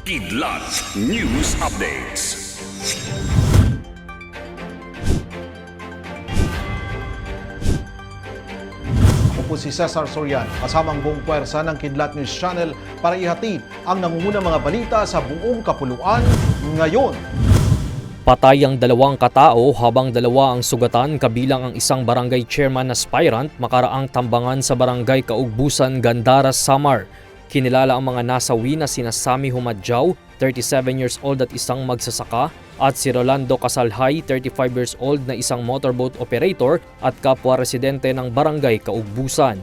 Kidlat News Updates. Ako po si Cesar Sorian, kasamang buong puwersa ng Kidlat News Channel para ihatid ang nangungunang mga balita sa buong kapuluan ngayon. Patay ang dalawang katao habang dalawa ang sugatan kabilang ang isang barangay chairman na aspirant makaraang tambangan sa barangay Kaugbusan, Gandara, Samar. Kinilala ang mga nasawi na sina Sami Humadjaw, 37 years old at isang magsasaka, at si Rolando Casalhay, 35 years old na isang motorboat operator at kapwa residente ng barangay Kaugbusan.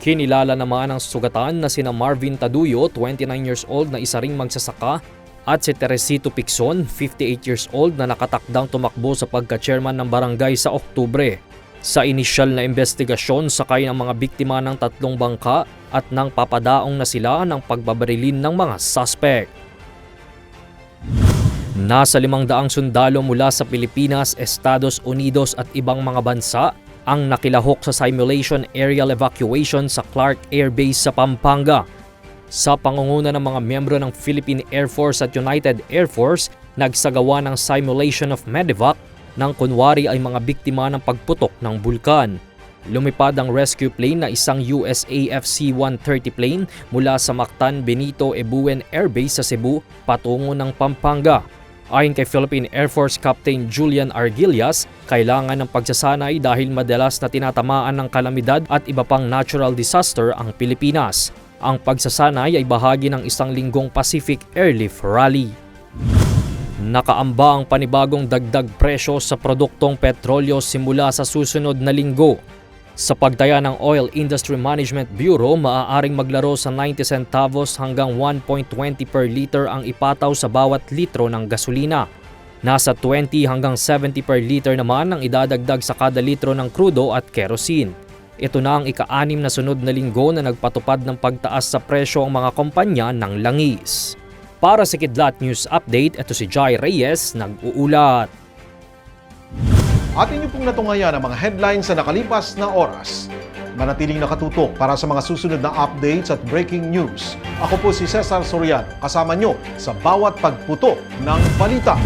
Kinilala naman ang sugatan na sina Marvin Taduyo, 29 years old na isa ring magsasaka, at si Teresito Picson, 58 years old na nakatakdang tumakbo sa pagka-chairman ng barangay sa Oktubre. Sa inisyal na investigasyon, sakay ng mga biktima ng tatlong bangka at nang papadaong na sila ng pagbabarilin ng mga suspect. Nasa limang daang sundalo mula sa Pilipinas, Estados Unidos at ibang mga bansa ang nakilahok sa simulation aerial evacuation sa Clark Air Base sa Pampanga. Sa pangunguna ng mga miyembro ng Philippine Air Force at United Air Force, nagsagawa ng simulation of medevac nang kunwari ay mga biktima ng pagputok ng bulkan. Lumipad ang rescue plane na isang USAF C-130 plane mula sa Mactan Benito Ebuen Air Base sa Cebu patungo ng Pampanga. Ayon kay Philippine Air Force Captain Julian Argilias, kailangan ng pagsasanay dahil madalas na tinatamaan ng kalamidad at iba pang natural disaster ang Pilipinas. Ang pagsasanay ay bahagi ng isang linggong Pacific Airlift Rally. Nakaamba ang panibagong dagdag presyo sa produktong petrolyo simula sa susunod na linggo. Sa pagtaya ng Oil Industry Management Bureau, maaaring maglaro sa 90 centavos hanggang 1.20 per liter ang ipataw sa bawat litro ng gasolina. Nasa 20 hanggang 70 per liter naman ang idadagdag sa kada litro ng krudo at kerosene. Ito na ang ika-anim na sunod na linggo na nagpatupad ng pagtaas sa presyo ang mga kumpanya ng langis. Para sa Kidlat News Update, ito si Jai Reyes, nag-uulat. At inyo pong natungayan ang mga headlines sa nakalipas na oras. Manatiling nakatutok para sa mga susunod na updates at breaking news. Ako po si Cesar Sorian, kasama nyo sa bawat pagputo ng balita.